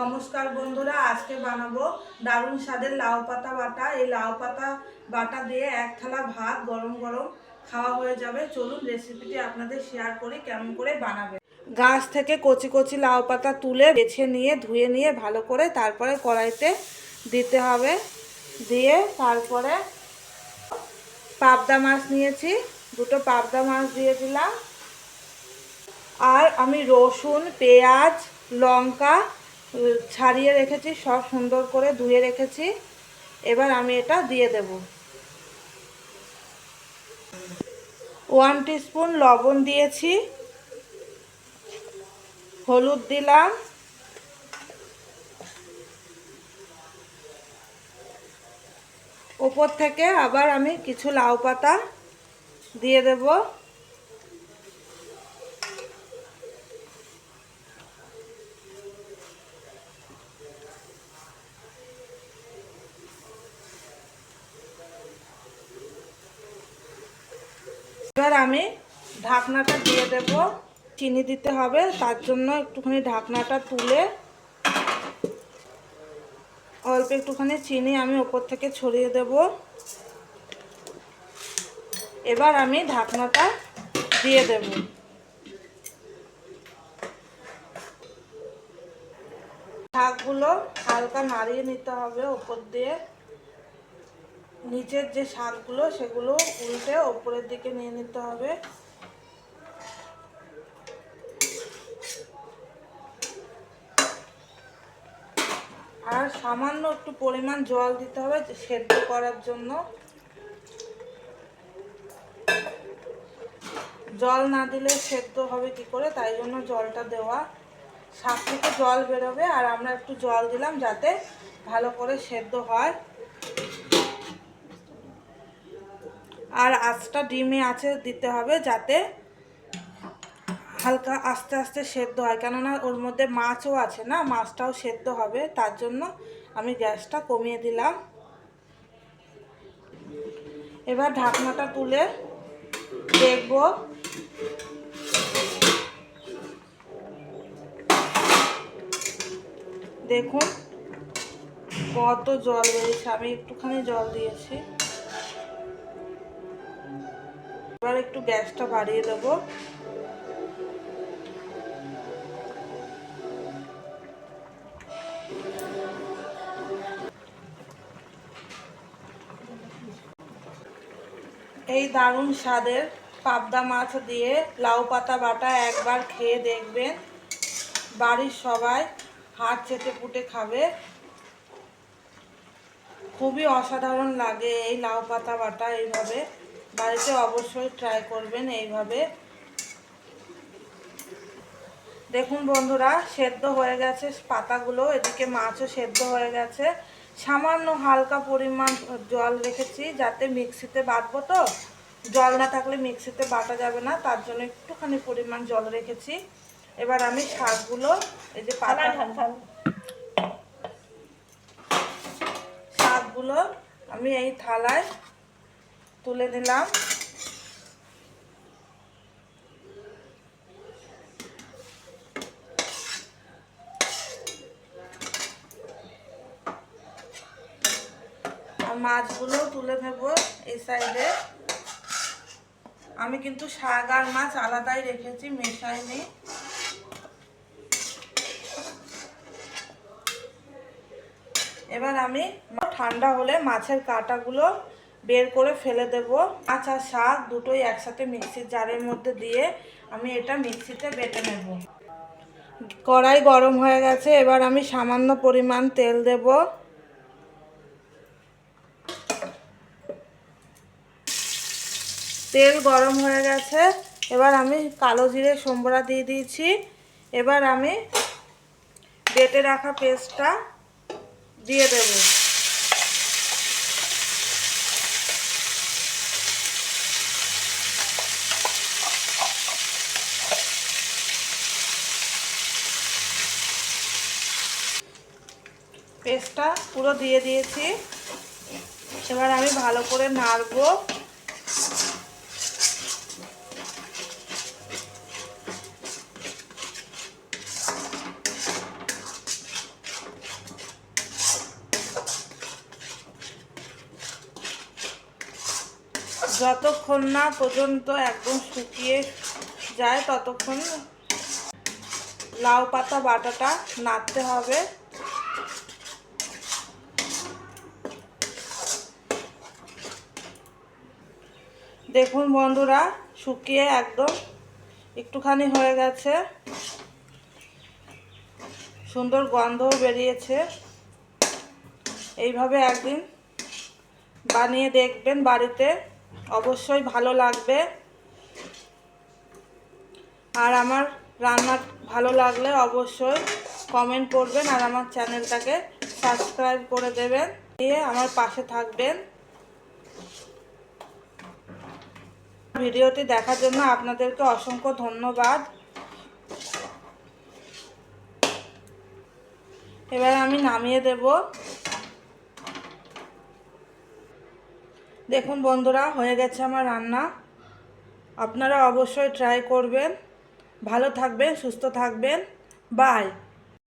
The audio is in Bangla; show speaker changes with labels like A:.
A: নমস্কার বন্ধুরা, আজকে বানাবো দারুণ স্বাদের লাউ পাতা বাটা। এই লাউ পাতা বাটা দিয়ে এক থালা ভাত গরম গরম খাওয়া হয়ে যাবে। চলুন রেসিপিটি আপনাদের শেয়ার করি, কেমন করে বানাবে। গাছ থেকে কচি কচি লাউ পাতা তুলে বেছে নিয়ে, ধুয়ে নিয়ে ভালো করে তারপরে কড়াইতে দিতে হবে। দিয়ে তারপরে পাবদা মাছ নিয়েছি, দুটো পাবদা মাছ দিয়ে দিলাম। আর আমি রসুন, পেঁয়াজ, লঙ্কা ছাড়িয়ে রেখেছি, সব সুন্দর করে ধুয়ে রেখেছি। এবার আমি এটা দিয়ে দেব। ওয়ান স্পুন লবণ দিয়েছি, হলুদ দিলাম। ওপর থেকে আবার আমি কিছু লাউ পাতা দিয়ে দেবো। এবার আমি ঢাকনাটা দিয়ে দেব। চিনি দিতে হবে, তার জন্য একটুখানি ঢাকনাটা তুলে অল্প একটুখানি চিনি আমি ওপর থেকে ছড়িয়ে দেব। এবার আমি ঢাকনাটা দিয়ে দেব। শাকগুলো হালকা নাড়িয়ে নিতে হবে ওপর দিয়ে। নিচের যে শাকগুলো সেগুলো উল্টে ওপরের দিকে নিয়ে নিতে হবে। আর সামান্য একটু পরিমাণ জল দিতে হবে সেদ্ধ করার জন্য। জল না দিলে সেদ্ধ হবে কি করে? তাই জন্য জলটা দেওয়া। শাক থেকে জল বেরোবে, আর আমরা একটু জল দিলাম যাতে ভালো করে সেদ্ধ হয়। আর আঁচটা ডিমে আছে দিতে হবে যাতে হালকা আস্তে আস্তে সেদ্ধ হয়। কেননা ওর মধ্যে মাছও আছে না, মাছটাও সেদ্ধ হবে, তার জন্য আমি গ্যাসটা কমিয়ে দিলাম। এবার ঢাকনাটা তুলে দেখব। দেখুন কত জল বেরিয়েছে, আমি একটুখানি জল দিয়েছি। এবার একটু গ্যাসটা বাড়িয়ে দেবো। এই দারুণ স্বাদের পাবদা মাছ দিয়ে লাউ পাতা বাটা একবার খেয়ে দেখবেন। বাড়ির সবাই হাত চেটে পুটে খাবে। খুবই অসাধারণ লাগে এই লাউ পাতা বাটা এইভাবে। বাড়িতে অবশ্যই ট্রাই করবেন এইভাবে। দেখুন বন্ধুরা সেদ্ধ হয়ে গেছে পাতাগুলো এদিকে মাছও সেদ্ধ হয়ে গেছে। সামান্য হালকা পরিমাণ জল রেখেছি যাতে মিক্সিতে বাটবো তো। জল না থাকলে মিক্সিতে বাটা যাবে না তার জন্য একটুখানি পরিমাণ জল রেখেছি। এবার আমি শাকগুলো এই যে পাতা শাকগুলো আমি এই থালায় তুলে দিলাম মাছগুলো তুলে নেব এই সাইডে। আমি কিন্তু শাক আর মাছ আলাদাই রেখেছি, মেশাইনি। এবার আমি ঠান্ডা হলে মাছের কাঁটাগুলো বের করে ফেলে দেব। আর শাক দুটোই একসাথে মিক্সির জারের মধ্যে দিয়ে আমি এটা মিক্সিতে বেটে নেব। কড়াই গরম হয়ে গেছে, এবার আমি সামান্য পরিমাণ তেল দেব। তেল গরম হয়ে গেছে, এবার আমি কালো জিরে সম্বরা দিয়ে দিয়েছি। এবার আমি বেটে রাখা পেস্টটা দিয়ে দেব। পেস্টটা পুরো দিয়ে দিয়েছি। এবার আমি ভালো করে নাড়ব। যতক্ষণ না পর্যন্ত একদম শুকিয়ে যায়, ততক্ষণ লাউ পাতা বাটাটা নাড়তে হবে। দেখুন বন্ধুরা, শুকিয়ে একদম একটুখানি হয়ে গেছে। সুন্দর গন্ধও বেরিয়েছে। এইভাবে একদিন বানিয়ে দেখবেন বাড়িতে, অবশ্যই ভালো লাগবে। আর আমার রান্না ভালো লাগলে অবশ্যই কমেন্ট করবেন আর আমার চ্যানেলটাকে সাবস্ক্রাইব করে দেবেন। দিয়ে আমার পাশে থাকবেন। ভিডিওটি দেখার জন্য আপনাদেরকে অসংখ্য ধন্যবাদ। এবার আমি নামিয়ে দেব। দেখুন বন্ধুরা, হয়ে গেছে আমার রান্না। আপনারা অবশ্যই ট্রাই করবেন। ভালো থাকবেন, সুস্থ থাকবেন। বাই